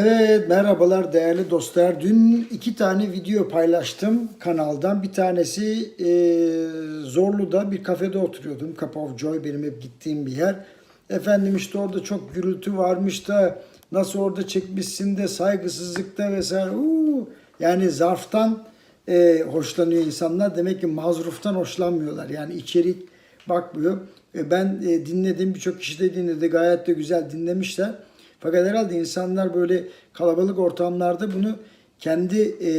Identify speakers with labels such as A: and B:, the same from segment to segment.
A: Evet merhabalar değerli dostlar. Dün iki tane video paylaştım kanaldan. Bir tanesi e, Zorlu'da bir kafede oturuyordum. Cup of Joy benim hep gittiğim bir yer. Efendim işte orada çok gürültü varmış da nasıl orada çekmişsin de saygısızlıkta vesaire. Uuu, yani zarftan e, hoşlanıyor insanlar. Demek ki mazruftan hoşlanmıyorlar. Yani içerik bakmıyor. E, ben e, dinledim birçok kişi de dinledi. Gayet de güzel dinlemişler. Fakat herhalde insanlar böyle kalabalık ortamlarda bunu kendi e,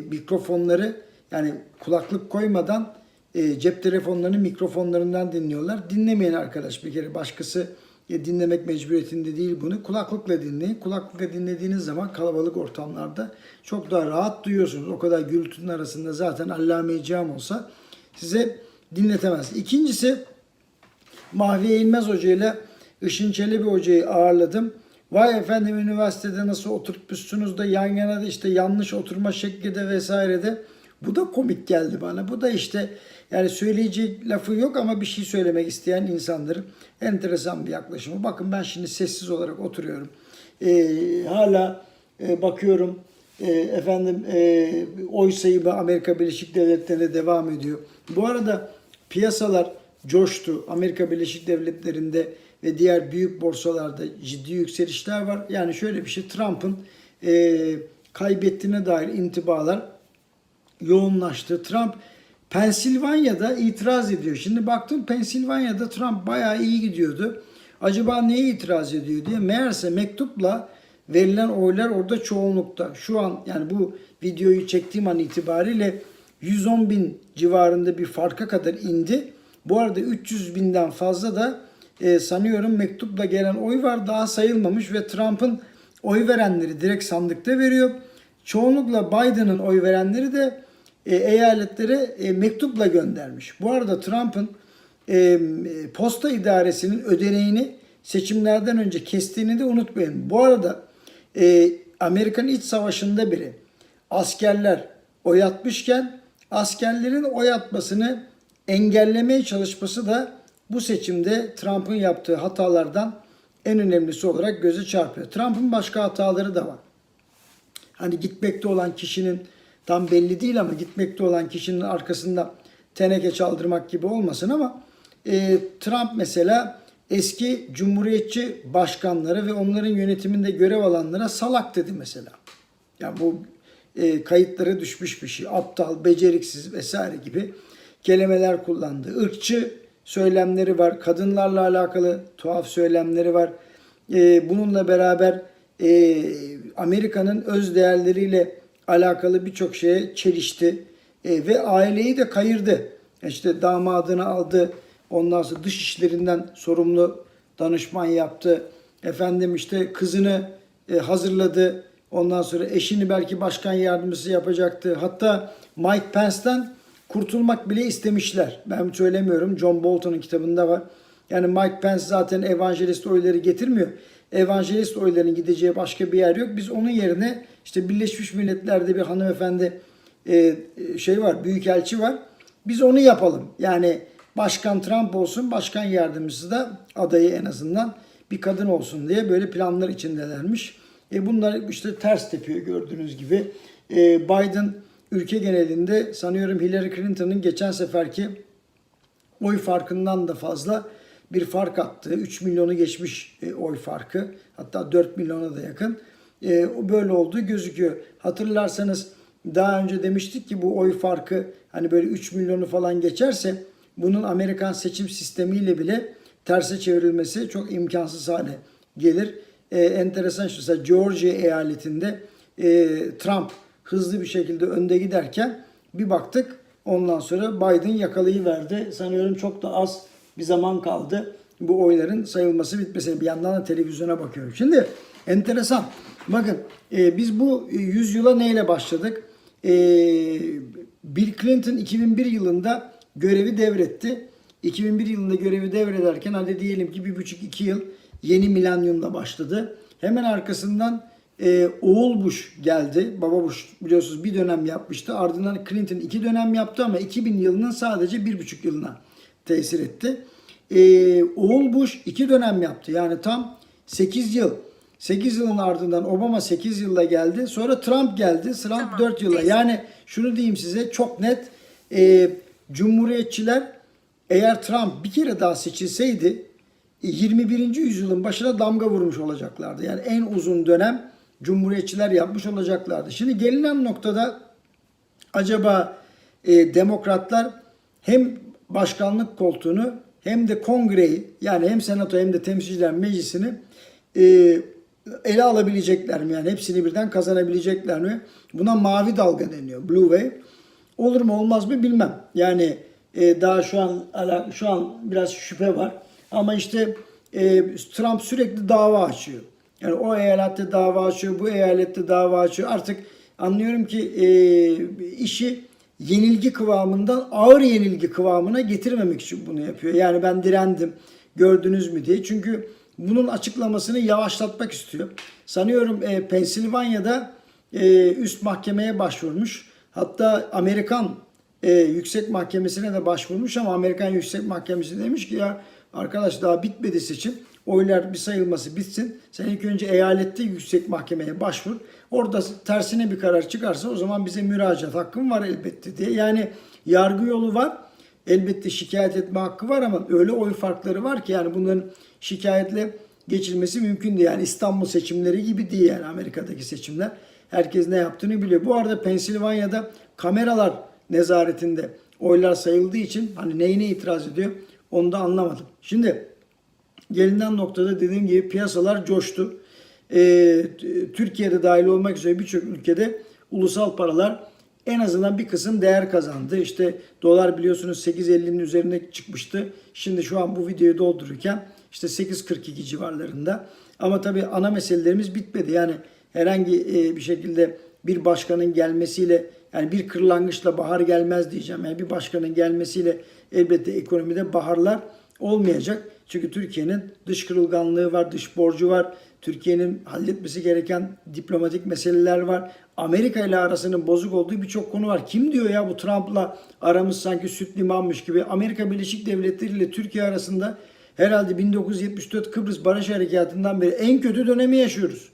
A: mikrofonları yani kulaklık koymadan e, cep telefonlarının mikrofonlarından dinliyorlar. Dinlemeyen arkadaş bir kere başkası e, dinlemek mecburiyetinde değil bunu. Kulaklıkla dinleyin. Kulaklıkla dinlediğiniz zaman kalabalık ortamlarda çok daha rahat duyuyorsunuz. O kadar gürültünün arasında zaten allame cam olsa size dinletemez. İkincisi Mahviye İlmez Hoca ile Işın Çelebi Hoca'yı ağırladım. Vay efendim üniversitede nasıl oturtmuşsunuz da yan yana da işte yanlış oturma şekli de vesaire de. Bu da komik geldi bana. Bu da işte yani söyleyecek lafı yok ama bir şey söylemek isteyen insanların enteresan bir yaklaşımı. Bakın ben şimdi sessiz olarak oturuyorum. Ee, hala e, bakıyorum e, efendim e, oy sayımı Amerika Birleşik Devletleri'nde devam ediyor. Bu arada piyasalar coştu. Amerika Birleşik Devletleri'nde ve diğer büyük borsalarda ciddi yükselişler var. Yani şöyle bir şey Trump'ın e, kaybettiğine dair intibalar yoğunlaştı. Trump Pensilvanya'da itiraz ediyor. Şimdi baktım Pensilvanya'da Trump bayağı iyi gidiyordu. Acaba neye itiraz ediyor diye. Meğerse mektupla verilen oylar orada çoğunlukta. Şu an yani bu videoyu çektiğim an itibariyle 110 bin civarında bir farka kadar indi. Bu arada 300 binden fazla da e, sanıyorum mektupla gelen oy var daha sayılmamış ve Trump'ın oy verenleri direkt sandıkta veriyor. Çoğunlukla Biden'ın oy verenleri de e, eyaletlere e, mektupla göndermiş. Bu arada Trump'ın e, posta idaresinin ödeneğini seçimlerden önce kestiğini de unutmayın. Bu arada e, Amerikan İç Savaşı'nda biri askerler oy atmışken askerlerin oy atmasını engellemeye çalışması da bu seçimde Trump'ın yaptığı hatalardan en önemlisi olarak göze çarpıyor. Trump'ın başka hataları da var. Hani gitmekte olan kişinin tam belli değil ama gitmekte olan kişinin arkasında teneke çaldırmak gibi olmasın ama e, Trump mesela eski cumhuriyetçi başkanları ve onların yönetiminde görev alanlara salak dedi mesela. Ya bu e, kayıtlara düşmüş bir şey. Aptal, beceriksiz vesaire gibi kelimeler kullandı. Irkçı söylemleri var. Kadınlarla alakalı tuhaf söylemleri var. E, bununla beraber e, Amerika'nın öz değerleriyle alakalı birçok şeye çelişti. E, ve aileyi de kayırdı. İşte damadını aldı. Ondan sonra dış işlerinden sorumlu danışman yaptı. Efendim işte kızını e, hazırladı. Ondan sonra eşini belki başkan yardımcısı yapacaktı. Hatta Mike Pence'den kurtulmak bile istemişler. Ben söylemiyorum. John Bolton'un kitabında var. Yani Mike Pence zaten evangelist oyları getirmiyor. Evangelist oyların gideceği başka bir yer yok. Biz onun yerine işte Birleşmiş Milletler'de bir hanımefendi e, şey var, büyükelçi var. Biz onu yapalım. Yani Başkan Trump olsun, başkan yardımcısı da adayı en azından bir kadın olsun diye böyle planlar içindelermiş. E bunlar işte ters tepiyor gördüğünüz gibi. E, Biden ülke genelinde sanıyorum Hillary Clinton'ın geçen seferki oy farkından da fazla bir fark attı. 3 milyonu geçmiş e, oy farkı. Hatta 4 milyona da yakın. E, böyle olduğu gözüküyor. Hatırlarsanız daha önce demiştik ki bu oy farkı hani böyle 3 milyonu falan geçerse bunun Amerikan seçim sistemiyle bile terse çevrilmesi çok imkansız hale gelir. E, enteresan şu mesela Georgia eyaletinde e, Trump hızlı bir şekilde önde giderken bir baktık ondan sonra Biden yakalayıverdi. Sanıyorum çok da az bir zaman kaldı bu oyların sayılması bitmesine. Bir yandan da televizyona bakıyorum. Şimdi enteresan. Bakın e, biz bu 100 yıla neyle başladık? E, Bill Clinton 2001 yılında görevi devretti. 2001 yılında görevi devrederken hadi diyelim ki bir buçuk iki yıl yeni milenyumda başladı. Hemen arkasından e, oğul Bush geldi. Baba Bush biliyorsunuz bir dönem yapmıştı. Ardından Clinton iki dönem yaptı ama 2000 yılının sadece bir buçuk yılına tesir etti. E, oğul Bush iki dönem yaptı. Yani tam 8 yıl. 8 yılın ardından Obama 8 yılla geldi. Sonra Trump geldi. Trump
B: Tamam,
A: 4 yılla. Yani şunu diyeyim size çok net. e, Cumhuriyetçiler eğer Trump bir kere daha seçilseydi 21. yüzyılın başına damga vurmuş olacaklardı. Yani en uzun dönem Cumhuriyetçiler yapmış olacaklardı. Şimdi gelinen noktada acaba e, demokratlar hem başkanlık koltuğunu hem de kongreyi yani hem senato hem de temsilciler meclisini e, ele alabilecekler mi? Yani hepsini birden kazanabilecekler mi? Buna mavi dalga deniyor. Blue Wave. Olur mu olmaz mı bilmem. Yani e, daha şu an şu an biraz şüphe var. Ama işte e, Trump sürekli dava açıyor. Yani o eyalette dava açıyor, bu eyalette dava açıyor. Artık anlıyorum ki e, işi yenilgi kıvamından ağır yenilgi kıvamına getirmemek için bunu yapıyor. Yani ben direndim gördünüz mü diye. Çünkü bunun açıklamasını yavaşlatmak istiyor. Sanıyorum e, Pensilvanya'da e, üst mahkemeye başvurmuş. Hatta Amerikan e, yüksek mahkemesine de başvurmuş ama Amerikan yüksek mahkemesi demiş ki ya arkadaş daha bitmedi seçim. Oylar bir sayılması bitsin. Sen ilk önce eyalette yüksek mahkemeye başvur. Orada tersine bir karar çıkarsa o zaman bize müracaat hakkın var elbette diye. Yani yargı yolu var. Elbette şikayet etme hakkı var ama öyle oy farkları var ki yani bunların şikayetle geçilmesi mümkün değil. Yani İstanbul seçimleri gibi değil yani Amerika'daki seçimler. Herkes ne yaptığını biliyor. Bu arada Pensilvanya'da kameralar nezaretinde oylar sayıldığı için hani neyine itiraz ediyor onu da anlamadım. Şimdi gelinen noktada dediğim gibi piyasalar coştu. T- Türkiye'de dahil olmak üzere birçok ülkede ulusal paralar en azından bir kısım değer kazandı. İşte dolar biliyorsunuz 8.50'nin üzerine çıkmıştı. Şimdi şu an bu videoyu doldururken işte 8.42 civarlarında. Ama tabii ana meselelerimiz bitmedi. Yani herhangi e, bir şekilde bir başkanın gelmesiyle yani bir kırlangıçla bahar gelmez diyeceğim. Yani bir başkanın gelmesiyle elbette ekonomide baharlar olmayacak. Çünkü Türkiye'nin dış kırılganlığı var, dış borcu var. Türkiye'nin halletmesi gereken diplomatik meseleler var. Amerika ile arasının bozuk olduğu birçok konu var. Kim diyor ya bu Trump'la aramız sanki süt limanmış gibi. Amerika Birleşik Devletleri ile Türkiye arasında herhalde 1974 Kıbrıs Barış Harekatı'ndan beri en kötü dönemi yaşıyoruz.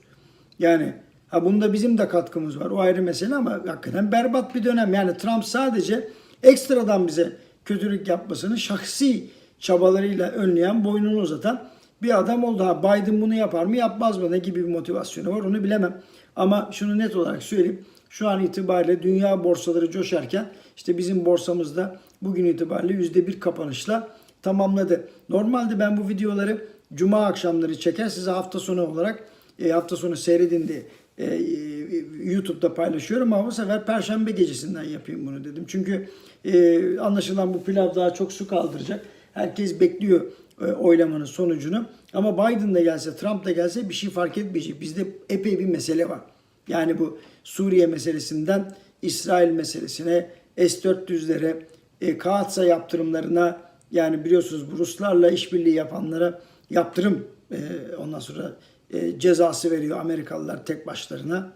A: Yani ha bunda bizim de katkımız var. O ayrı mesele ama hakikaten berbat bir dönem. Yani Trump sadece ekstradan bize kötülük yapmasını şahsi çabalarıyla önleyen, boynunu uzatan bir adam oldu. Ha Biden bunu yapar mı yapmaz mı ne gibi bir motivasyonu var onu bilemem. Ama şunu net olarak söyleyeyim. Şu an itibariyle dünya borsaları coşarken işte bizim borsamızda bugün itibariyle %1 kapanışla tamamladı. Normalde ben bu videoları cuma akşamları çeker size hafta sonu olarak e, hafta sonu seyredin diye e, e, YouTube'da paylaşıyorum ama bu sefer Perşembe gecesinden yapayım bunu dedim. Çünkü e, anlaşılan bu pilav daha çok su kaldıracak. Herkes bekliyor e, oylamanın sonucunu. Ama Biden da gelse, Trump da gelse bir şey fark etmeyecek. Bizde epey bir mesele var. Yani bu Suriye meselesinden İsrail meselesine, S-400'lere, e, Kaatsa yaptırımlarına yani biliyorsunuz bu Ruslarla işbirliği yapanlara yaptırım e, ondan sonra e, cezası veriyor Amerikalılar tek başlarına.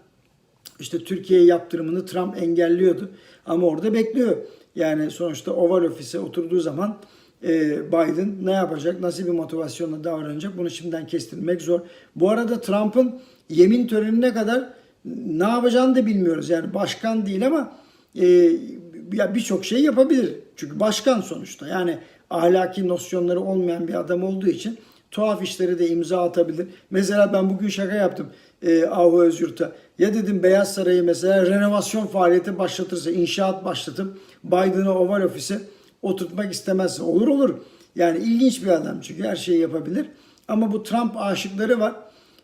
A: İşte Türkiye yaptırımını Trump engelliyordu ama orada bekliyor. Yani sonuçta Oval Ofis'e oturduğu zaman Biden ne yapacak, nasıl bir motivasyonla davranacak bunu şimdiden kestirmek zor. Bu arada Trump'ın yemin törenine kadar ne yapacağını da bilmiyoruz. Yani başkan değil ama e, ya birçok şey yapabilir. Çünkü başkan sonuçta. Yani ahlaki nosyonları olmayan bir adam olduğu için tuhaf işleri de imza atabilir. Mesela ben bugün şaka yaptım e, Ahu Özyurt'a. Ya dedim Beyaz Saray'ı mesela renovasyon faaliyeti başlatırsa, inşaat başlatıp Biden'ı Oval Ofis'e oturtmak istemezse. Olur olur. Yani ilginç bir adam çünkü her şeyi yapabilir. Ama bu Trump aşıkları var.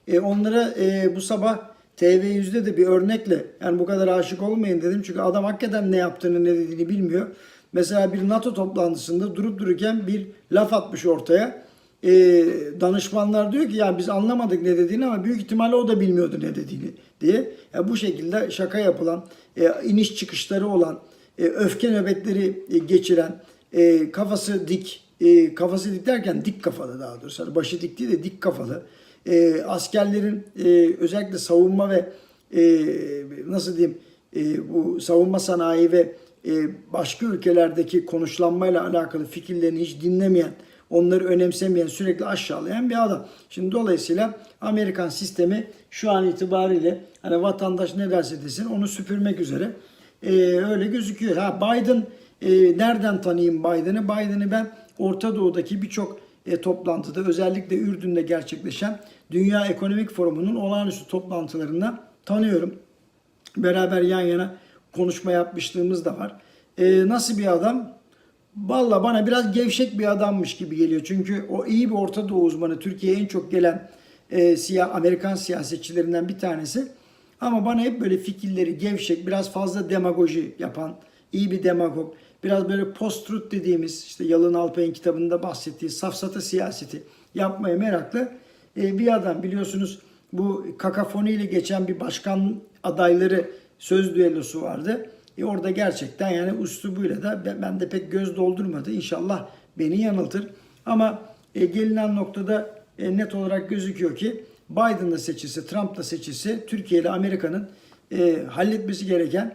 A: E, onlara e, bu sabah TV100'de de bir örnekle yani bu kadar aşık olmayın dedim. Çünkü adam hakikaten ne yaptığını ne dediğini bilmiyor. Mesela bir NATO toplantısında durup dururken bir laf atmış ortaya. E, danışmanlar diyor ki ya biz anlamadık ne dediğini ama büyük ihtimalle o da bilmiyordu ne dediğini diye. Ya bu şekilde şaka yapılan, e, iniş çıkışları olan, e, öfke nöbetleri e, geçiren, e, kafası dik, e, kafası dik derken dik kafalı daha doğrusu. Yani başı dik değil de dik kafalı. Askerlerin özellikle savunma ve nasıl diyeyim bu savunma sanayi ve başka ülkelerdeki konuşlanmayla alakalı fikirlerini hiç dinlemeyen, onları önemsemeyen, sürekli aşağılayan bir adam. Şimdi dolayısıyla Amerikan sistemi şu an itibariyle hani vatandaş ne derse desin onu süpürmek üzere e, öyle gözüküyor. Ha Biden e, nereden tanıyayım Biden'ı? Biden'ı ben Orta Doğu'daki birçok e, toplantıda özellikle Ürdün'de gerçekleşen Dünya Ekonomik Forumu'nun olağanüstü toplantılarında tanıyorum. Beraber yan yana konuşma yapmışlığımız da var. E, nasıl bir adam? Valla bana biraz gevşek bir adammış gibi geliyor. Çünkü o iyi bir Orta Doğu uzmanı. Türkiye'ye en çok gelen e, siyah, Amerikan siyasetçilerinden bir tanesi. Ama bana hep böyle fikirleri gevşek, biraz fazla demagoji yapan, iyi bir demagog. Biraz böyle post-truth dediğimiz, işte Yalın Alpay'ın kitabında bahsettiği safsata siyaseti yapmaya meraklı e, bir adam. Biliyorsunuz bu kakafoniyle geçen bir başkan adayları söz düellosu vardı. E orada gerçekten yani üslubuyla da ben de pek göz doldurmadı. İnşallah beni yanıltır. Ama e, gelinen noktada e, net olarak gözüküyor ki Biden da seçilse, Trump da seçilse Türkiye ile Amerika'nın e, halletmesi gereken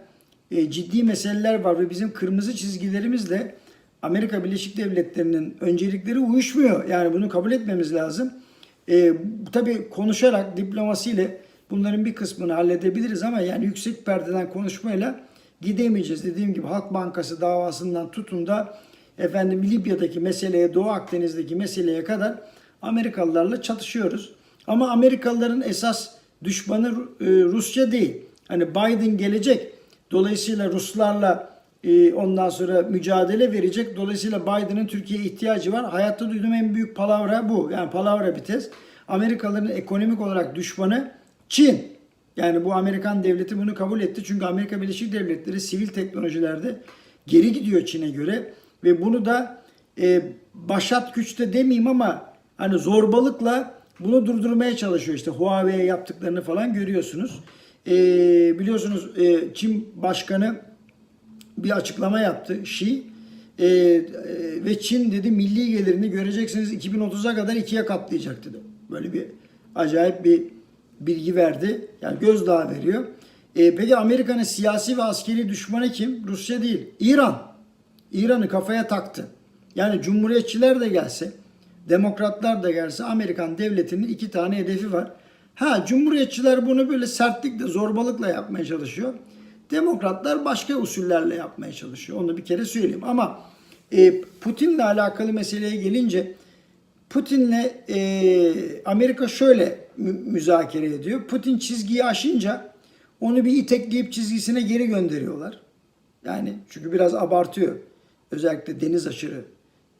A: e, ciddi meseleler var ve bizim kırmızı çizgilerimizle Amerika Birleşik Devletleri'nin öncelikleri uyuşmuyor. Yani bunu kabul etmemiz lazım. E, tabii konuşarak, diplomasiyle bunların bir kısmını halledebiliriz ama yani yüksek perdeden konuşmayla gidemeyeceğiz. Dediğim gibi Halk Bankası davasından tutun da efendim Libya'daki meseleye, Doğu Akdeniz'deki meseleye kadar Amerikalılarla çatışıyoruz. Ama Amerikalıların esas düşmanı e, Rusya değil. Hani Biden gelecek. Dolayısıyla Ruslarla e, ondan sonra mücadele verecek. Dolayısıyla Biden'ın Türkiye'ye ihtiyacı var. Hayatta duyduğum en büyük palavra bu. Yani palavra bir tez. Amerikalıların ekonomik olarak düşmanı Çin. Yani bu Amerikan devleti bunu kabul etti. Çünkü Amerika Birleşik Devletleri sivil teknolojilerde geri gidiyor Çin'e göre. Ve bunu da e, başat güçte demeyeyim ama hani zorbalıkla bunu durdurmaya çalışıyor. İşte Huawei'ye yaptıklarını falan görüyorsunuz. E, biliyorsunuz e, Çin Başkanı bir açıklama yaptı. Xi e, e, ve Çin dedi milli gelirini göreceksiniz 2030'a kadar ikiye katlayacak dedi. Böyle bir acayip bir bilgi verdi. Yani gözdağı veriyor. E, peki Amerika'nın siyasi ve askeri düşmanı kim? Rusya değil. İran. İran'ı kafaya taktı. Yani cumhuriyetçiler de gelse, demokratlar da gelse Amerikan devletinin iki tane hedefi var. Ha cumhuriyetçiler bunu böyle sertlikle, zorbalıkla yapmaya çalışıyor. Demokratlar başka usullerle yapmaya çalışıyor. Onu bir kere söyleyeyim. Ama e, Putin'le alakalı meseleye gelince Putin'le e, Amerika şöyle mü- müzakere ediyor. Putin çizgiyi aşınca onu bir itekleyip çizgisine geri gönderiyorlar. Yani çünkü biraz abartıyor. Özellikle deniz aşırı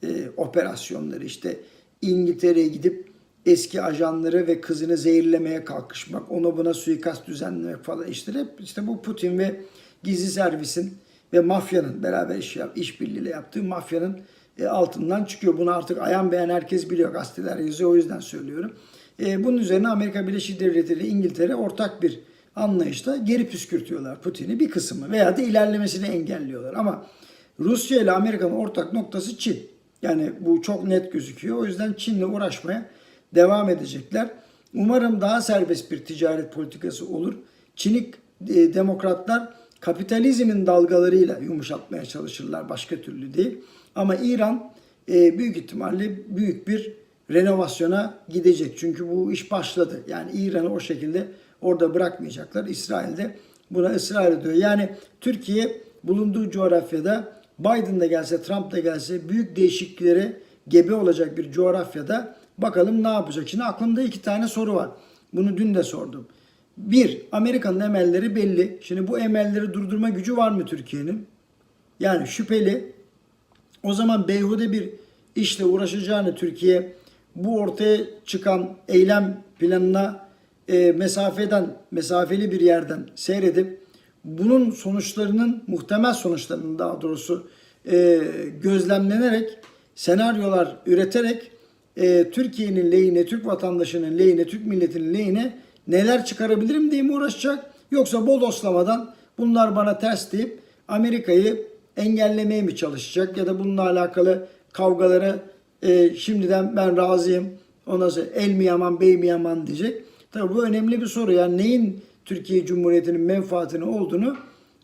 A: e, operasyonları işte İngiltere'ye gidip eski ajanları ve kızını zehirlemeye kalkışmak, ona buna suikast düzenlemek falan işte hep işte bu Putin ve gizli servisin ve mafyanın beraber iş yap, işbirliğiyle yaptığı mafyanın e, altından çıkıyor. Bunu artık ayan beyan herkes biliyor. Gazeteler yazıyor o yüzden söylüyorum. E, bunun üzerine Amerika Birleşik Devletleri ile İngiltere ortak bir anlayışla geri püskürtüyorlar Putin'i bir kısmı veya da ilerlemesini engelliyorlar. Ama Rusya ile Amerika'nın ortak noktası Çin. Yani bu çok net gözüküyor. O yüzden Çin'le uğraşmaya devam edecekler. Umarım daha serbest bir ticaret politikası olur. Çinik e, demokratlar kapitalizmin dalgalarıyla yumuşatmaya çalışırlar başka türlü değil. Ama İran e, büyük ihtimalle büyük bir renovasyona gidecek. Çünkü bu iş başladı. Yani İran'ı o şekilde orada bırakmayacaklar. İsrail de buna ısrar ediyor. Yani Türkiye bulunduğu coğrafyada Biden de gelse, Trump da gelse büyük değişikliklere gebe olacak bir coğrafyada bakalım ne yapacak. Şimdi aklımda iki tane soru var. Bunu dün de sordum. Bir, Amerika'nın emelleri belli. Şimdi bu emelleri durdurma gücü var mı Türkiye'nin? Yani şüpheli. O zaman beyhude bir işle uğraşacağını Türkiye bu ortaya çıkan eylem planına e, mesafeden, mesafeli bir yerden seyredip bunun sonuçlarının, muhtemel sonuçlarının daha doğrusu e, gözlemlenerek, senaryolar üreterek e, Türkiye'nin lehine, Türk vatandaşının lehine, Türk milletinin lehine neler çıkarabilirim diye mi uğraşacak? Yoksa bodoslamadan bunlar bana ters deyip Amerika'yı engellemeye mi çalışacak? Ya da bununla alakalı kavgalara e, şimdiden ben razıyım. Ondan sonra el mi yaman, bey mi yaman diyecek. Tabii bu önemli bir soru. Yani neyin Türkiye Cumhuriyeti'nin menfaatine olduğunu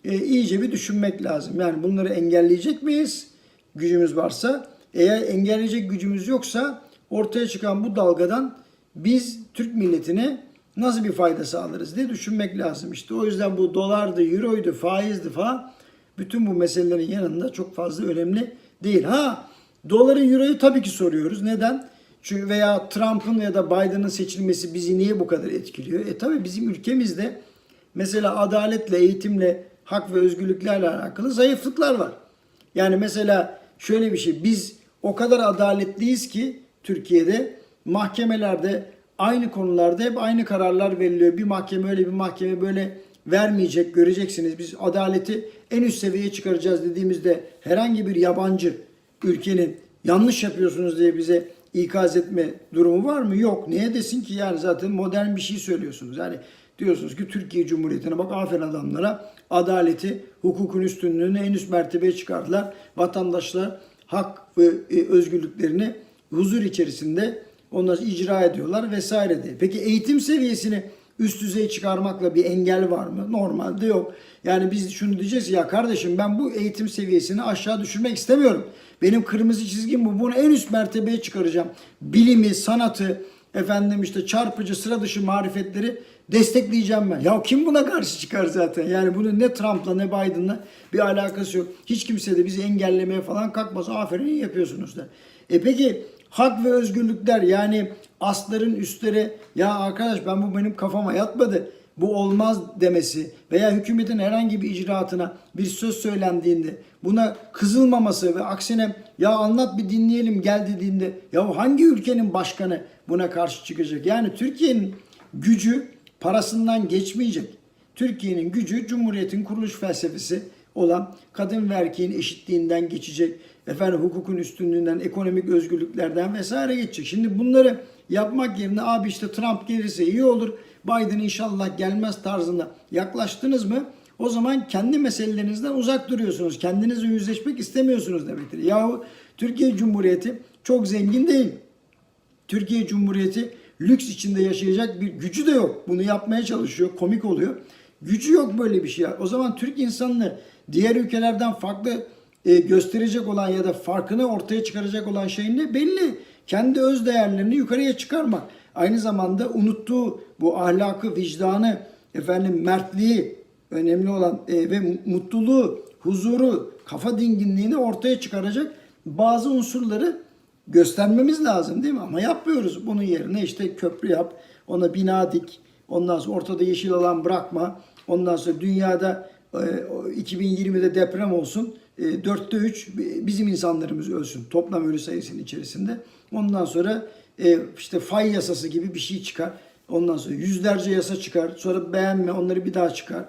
A: e, iyice bir düşünmek lazım. Yani bunları engelleyecek miyiz? Gücümüz varsa. Eğer engelleyecek gücümüz yoksa ortaya çıkan bu dalgadan biz Türk milletine nasıl bir fayda sağlarız diye düşünmek lazım. İşte o yüzden bu dolardı, euroydu, faizdi falan bütün bu meselelerin yanında çok fazla önemli değil. Ha doları, euroyu tabii ki soruyoruz. Neden? Çünkü veya Trump'ın ya da Biden'ın seçilmesi bizi niye bu kadar etkiliyor? E tabii bizim ülkemizde mesela adaletle, eğitimle, hak ve özgürlüklerle alakalı zayıflıklar var. Yani mesela şöyle bir şey biz o kadar adaletliyiz ki Türkiye'de mahkemelerde aynı konularda hep aynı kararlar veriliyor. Bir mahkeme öyle bir mahkeme böyle vermeyecek göreceksiniz. Biz adaleti en üst seviyeye çıkaracağız dediğimizde herhangi bir yabancı ülkenin yanlış yapıyorsunuz diye bize ikaz etme durumu var mı? Yok. Niye desin ki yani zaten modern bir şey söylüyorsunuz. Yani diyorsunuz ki Türkiye Cumhuriyeti'ne bak aferin adamlara adaleti, hukukun üstünlüğünü en üst mertebeye çıkardılar. Vatandaşlar hak ve e, özgürlüklerini huzur içerisinde onları icra ediyorlar vesaire diye. Peki eğitim seviyesini üst düzey çıkarmakla bir engel var mı? Normalde yok. Yani biz şunu diyeceğiz ya kardeşim ben bu eğitim seviyesini aşağı düşürmek istemiyorum. Benim kırmızı çizgim bu. Bunu en üst mertebeye çıkaracağım. Bilimi, sanatı, efendim işte çarpıcı sıra dışı marifetleri destekleyeceğim ben. Ya kim buna karşı çıkar zaten? Yani bunun ne Trump'la ne Biden'la bir alakası yok. Hiç kimse de bizi engellemeye falan kalkmaz. Aferin iyi yapıyorsunuz da. E peki hak ve özgürlükler yani asların üstlere ya arkadaş ben bu benim kafama yatmadı. Bu olmaz demesi veya hükümetin herhangi bir icraatına bir söz söylendiğinde buna kızılmaması ve aksine ya anlat bir dinleyelim gel dediğinde ya hangi ülkenin başkanı buna karşı çıkacak? Yani Türkiye'nin gücü parasından geçmeyecek. Türkiye'nin gücü Cumhuriyet'in kuruluş felsefesi olan kadın ve erkeğin eşitliğinden geçecek. Efendim hukukun üstünlüğünden, ekonomik özgürlüklerden vesaire geçecek. Şimdi bunları yapmak yerine abi işte Trump gelirse iyi olur. Biden inşallah gelmez tarzında yaklaştınız mı? O zaman kendi meselelerinizden uzak duruyorsunuz. Kendinizle yüzleşmek istemiyorsunuz demektir. Yahu Türkiye Cumhuriyeti çok zengin değil. Türkiye Cumhuriyeti lüks içinde yaşayacak bir gücü de yok. Bunu yapmaya çalışıyor. Komik oluyor. Gücü yok böyle bir şey. O zaman Türk insanını diğer ülkelerden farklı e, gösterecek olan ya da farkını ortaya çıkaracak olan şey ne? Belli. Kendi öz değerlerini yukarıya çıkarmak. Aynı zamanda unuttuğu bu ahlakı, vicdanı, efendim mertliği önemli olan e, ve mutluluğu, huzuru, kafa dinginliğini ortaya çıkaracak bazı unsurları göstermemiz lazım değil mi? Ama yapmıyoruz. Bunun yerine işte köprü yap, ona bina dik, ondan sonra ortada yeşil alan bırakma, ondan sonra dünyada 2020'de deprem olsun, e, dörtte üç bizim insanlarımız ölsün toplam ölü sayısının içerisinde. Ondan sonra e, işte fay yasası gibi bir şey çıkar. Ondan sonra yüzlerce yasa çıkar. Sonra beğenme onları bir daha çıkar.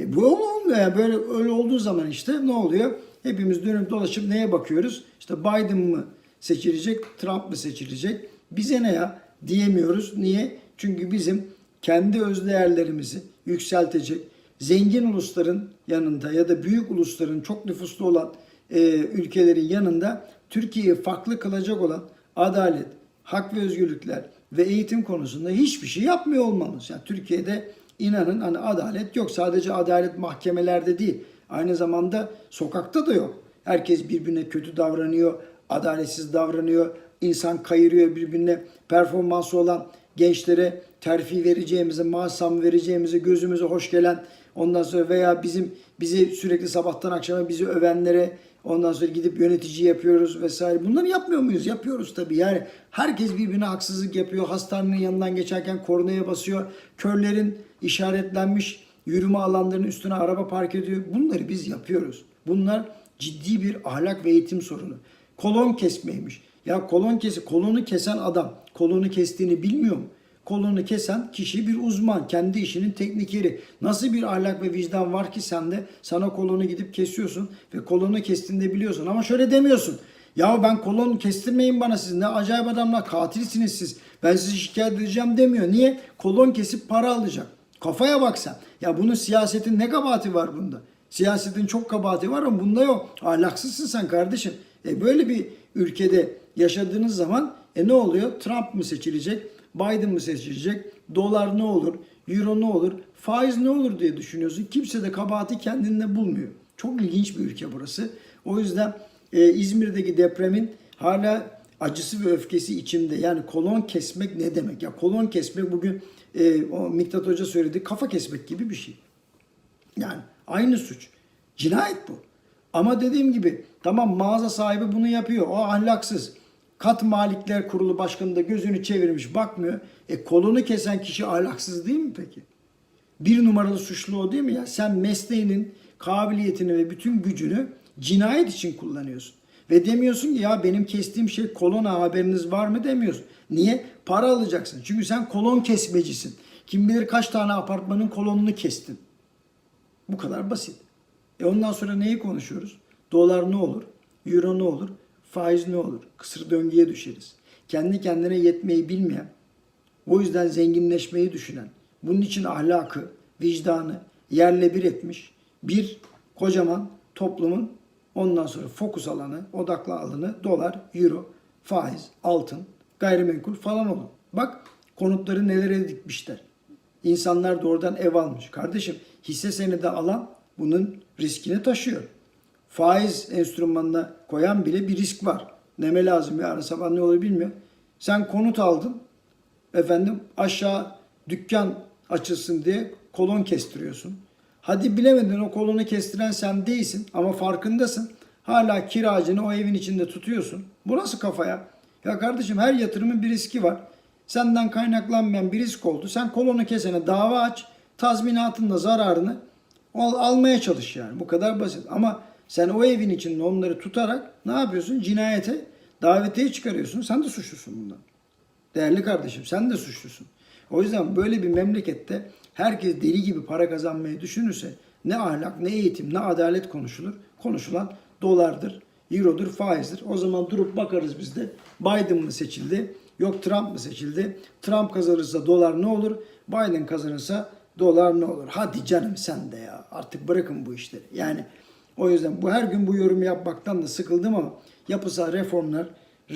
A: E, bu olmuyor yani böyle öyle olduğu zaman işte ne oluyor? Hepimiz dönüp dolaşıp neye bakıyoruz? İşte Biden mı seçilecek, Trump mı seçilecek? Bize ne ya diyemiyoruz. Niye? Çünkü bizim kendi öz değerlerimizi yükseltecek, zengin ulusların yanında ya da büyük ulusların çok nüfuslu olan e, ülkelerin yanında Türkiye'yi farklı kılacak olan adalet, hak ve özgürlükler ve eğitim konusunda hiçbir şey yapmıyor olmamız. Yani Türkiye'de inanın hani adalet yok. Sadece adalet mahkemelerde değil. Aynı zamanda sokakta da yok. Herkes birbirine kötü davranıyor, adaletsiz davranıyor. İnsan kayırıyor birbirine. Performansı olan gençlere terfi vereceğimizi, maaş vereceğimizi, gözümüze hoş gelen ondan sonra veya bizim bizi sürekli sabahtan akşama bizi övenlere ondan sonra gidip yönetici yapıyoruz vesaire. Bunları yapmıyor muyuz? Yapıyoruz tabii. Yani herkes birbirine haksızlık yapıyor. Hastanenin yanından geçerken kornaya basıyor. Körlerin işaretlenmiş yürüme alanlarının üstüne araba park ediyor. Bunları biz yapıyoruz. Bunlar ciddi bir ahlak ve eğitim sorunu. Kolon kesmeymiş. Ya kolon kesi, kolonu kesen adam kolonu kestiğini bilmiyor mu? Kolunu kesen kişi bir uzman, kendi işinin teknikeri. Nasıl bir ahlak ve vicdan var ki sende? Sana kolonu gidip kesiyorsun ve kolonu kestiğinde biliyorsun. Ama şöyle demiyorsun. Ya ben kolon kestirmeyin bana siz ne acayip adamlar katilsiniz siz. Ben sizi şikayet edeceğim demiyor. Niye? Kolon kesip para alacak. Kafaya bak sen. Ya bunun siyasetin ne kabahati var bunda? Siyasetin çok kabahati var ama bunda yok. Ahlaksızsın sen kardeşim. E böyle bir ülkede yaşadığınız zaman e ne oluyor? Trump mı seçilecek? Biden mı seçilecek? Dolar ne olur? Euro ne olur? Faiz ne olur diye düşünüyorsun. Kimse de kabahati kendinde bulmuyor. Çok ilginç bir ülke burası. O yüzden e, İzmir'deki depremin Hala acısı ve öfkesi içimde. Yani kolon kesmek ne demek? Ya kolon kesmek bugün e, o Miktat Hoca söyledi kafa kesmek gibi bir şey. Yani aynı suç. Cinayet bu. Ama dediğim gibi tamam mağaza sahibi bunu yapıyor. O ahlaksız. Kat Malikler Kurulu Başkanı da gözünü çevirmiş bakmıyor. E kolunu kesen kişi ahlaksız değil mi peki? Bir numaralı suçlu o değil mi ya? Sen mesleğinin kabiliyetini ve bütün gücünü cinayet için kullanıyorsun. Ve demiyorsun ki ya benim kestiğim şey kolona haberiniz var mı demiyorsun. Niye? Para alacaksın. Çünkü sen kolon kesmecisin. Kim bilir kaç tane apartmanın kolonunu kestin. Bu kadar basit. E ondan sonra neyi konuşuyoruz? Dolar ne olur? Euro ne olur? Faiz ne olur? Kısır döngüye düşeriz. Kendi kendine yetmeyi bilmeyen, o yüzden zenginleşmeyi düşünen, bunun için ahlakı, vicdanı yerle bir etmiş bir kocaman toplumun ondan sonra fokus alanı, odaklı alanı dolar, euro, faiz, altın, gayrimenkul falan olur. Bak konutları nelere dikmişler. İnsanlar da oradan ev almış. Kardeşim hisse senedi alan bunun riskini taşıyor. Faiz enstrümanına koyan bile bir risk var. Neme lazım yarın sabah ne olur bilmiyor. Sen konut aldın. Efendim aşağı dükkan açılsın diye kolon kestiriyorsun. Hadi bilemedin o kolonu kestiren sen değilsin ama farkındasın. Hala kiracını o evin içinde tutuyorsun. Bu nasıl kafaya? Ya kardeşim her yatırımın bir riski var. Senden kaynaklanmayan bir risk oldu. Sen kolonu kesene dava aç. Tazminatınla zararını al, almaya çalış yani. Bu kadar basit. Ama sen o evin içinde onları tutarak ne yapıyorsun? Cinayete, davetiye çıkarıyorsun. Sen de suçlusun bundan. Değerli kardeşim sen de suçlusun. O yüzden böyle bir memlekette herkes deli gibi para kazanmayı düşünürse ne ahlak, ne eğitim, ne adalet konuşulur. Konuşulan dolardır, eurodur, faizdir. O zaman durup bakarız biz de Biden mı seçildi, yok Trump mı seçildi? Trump kazanırsa dolar ne olur? Biden kazanırsa dolar ne olur? Hadi canım sen de ya. Artık bırakın bu işleri. Yani o yüzden bu her gün bu yorum yapmaktan da sıkıldım ama yapısal reformlar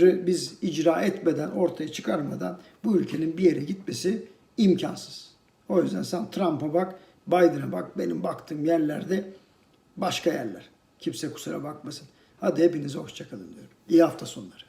A: biz icra etmeden, ortaya çıkarmadan bu ülkenin bir yere gitmesi imkansız. O yüzden sen Trump'a bak, Biden'a bak, benim baktığım yerlerde başka yerler. Kimse kusura bakmasın. Hadi hepinize hoşçakalın diyorum. İyi hafta sonları.